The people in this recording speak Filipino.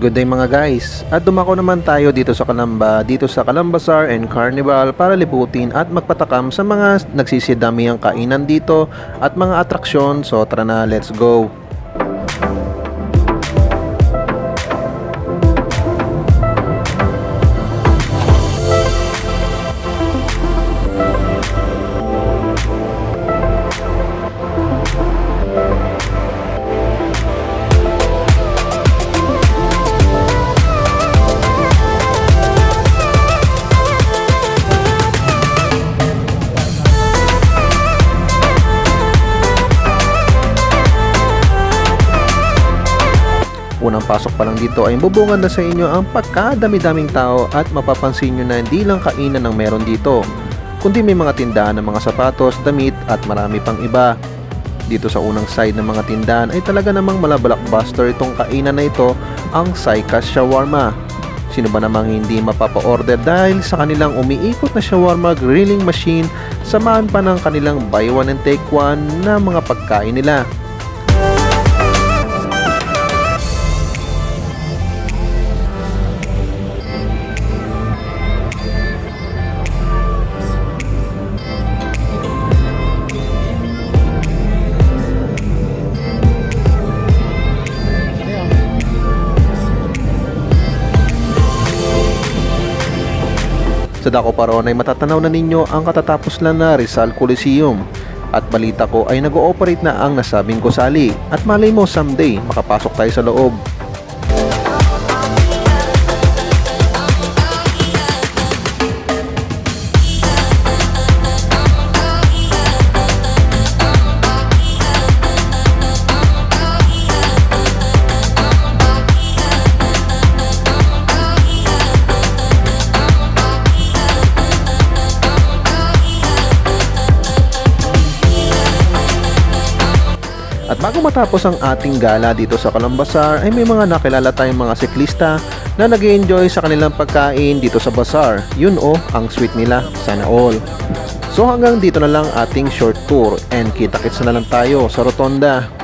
Good day mga guys. At dumako naman tayo dito sa Kalamba, dito sa Kalambasar and Carnival para liputin at magpatakam sa mga nagsisidami ang kainan dito at mga atraksyon. So tara na, let's go. Unang pasok pa lang dito ay bubungan na sa inyo ang pagkadami-daming tao at mapapansin nyo na hindi lang kainan ang meron dito, kundi may mga tindahan ng mga sapatos, damit at marami pang iba. Dito sa unang side ng mga tindahan ay talaga namang malablockbuster itong kainan na ito, ang Saikas Shawarma. Sino ba namang hindi mapapa-order dahil sa kanilang umiikot na shawarma grilling machine samahan pa ng kanilang buy one and take one na mga pagkain nila. Sa Daco Paron ay matatanaw na ninyo ang katatapos lang na Rizal Coliseum. At balita ko ay nag-ooperate na ang nasabing gusali. At malay mo someday makapasok tayo sa loob. At bago matapos ang ating gala dito sa Kalambasar ay may mga nakilala tayong mga siklista na nag enjoy sa kanilang pagkain dito sa bazaar. Yun o, ang sweet nila. Sana all. So hanggang dito na lang ating short tour and kita-kits na lang tayo sa Rotonda.